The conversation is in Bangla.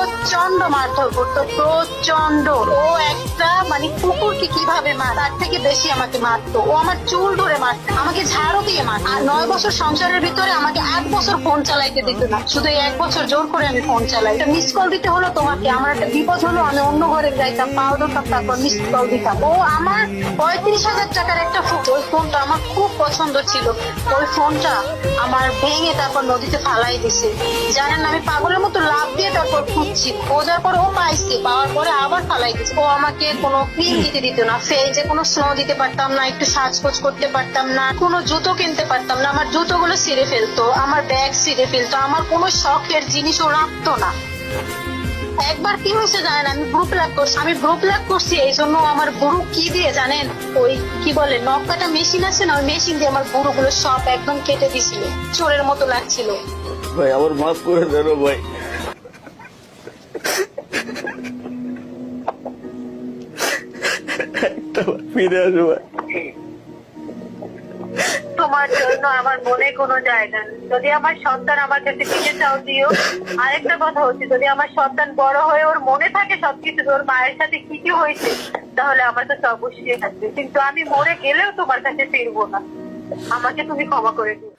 প্রচণ্ড মারধর করতো প্রচণ্ড ও একটা মানে কুকুরকে কীভাবে মার? তার থেকে বেশি আমাকে মারতো। ও আমার চুল ধরে মারতো, আমাকে ঝাড়ু দিয়ে মারতো। আর নয় বছর সংসারের ভিতরে আমাকে এক বছর ফোন চালাইতে দিত না। শুধু এক বছর জোর করে আমি ফোন চালাই। মিস কল দিতে হলো তোমাকে, আমার একটা বিপদ হলো, আমি অন্য ঘরে যাইতাম ধরতাম, তারপর মিস কল দিতাম। ও আমার পঁয়ত্রিশ হাজার টাকার একটা ফোন, ওই ফোনটা আমার খুব পছন্দ ছিল। ওই ফোনটা আমার ভেঙে তারপর নদীতে ফালাই দিছে। জানেন আমি পাগলের মতো লাভ দিয়ে তারপর খুঁজছি। খোঁজার পর ও পাইছে, পাওয়ার পরে আবার ফালাই ও আমাকে কোনো ক্রিম দিতে দিত না ফেজে কোনো স্নো দিতে পারতাম না, একটু সাজগোজ করতে পারতাম না, কোনো জুতো কিনতে পারতাম না। আমার জুতোগুলো ছিঁড়ে ফেলতো, আমার ব্যাগ ছিঁড়ে ফেলতো, আমার কোনো শখের জিনিস ও রাখতো না। একবার কি হয়েছে জানেন, আমি গ্রুপ লাগ করছি। আমি গ্রুপ লাগ করছি, এই জন্য আমার গরু কি দিয়ে জানেন, ওই কি বলে নখ কাটা মেশিন আছে না, ওই মেশিন দিয়ে আমার গরুগুলো সব একদম কেটে দিছিল চোরের মতো লাগছিল। ভাই, আমার মাফ করে দেন ভাই। ফিরে আসো তোমার জন্য আমার মনে কোনো জায়গা যদি আমার সন্তান আমার কাছে ফিরে চাও, দিও। আরেকটা কথা হচ্ছে, যদি আমার সন্তান বড় হয়ে ওর মনে থাকে সবকিছু ওর মায়ের সাথে কি কি হয়েছে, তাহলে আমার কাছে অবশ্যই থাকবে। কিন্তু আমি মরে গেলেও তোমার কাছে ফিরবো না। আমাকে তুমি ক্ষমা করে দিও।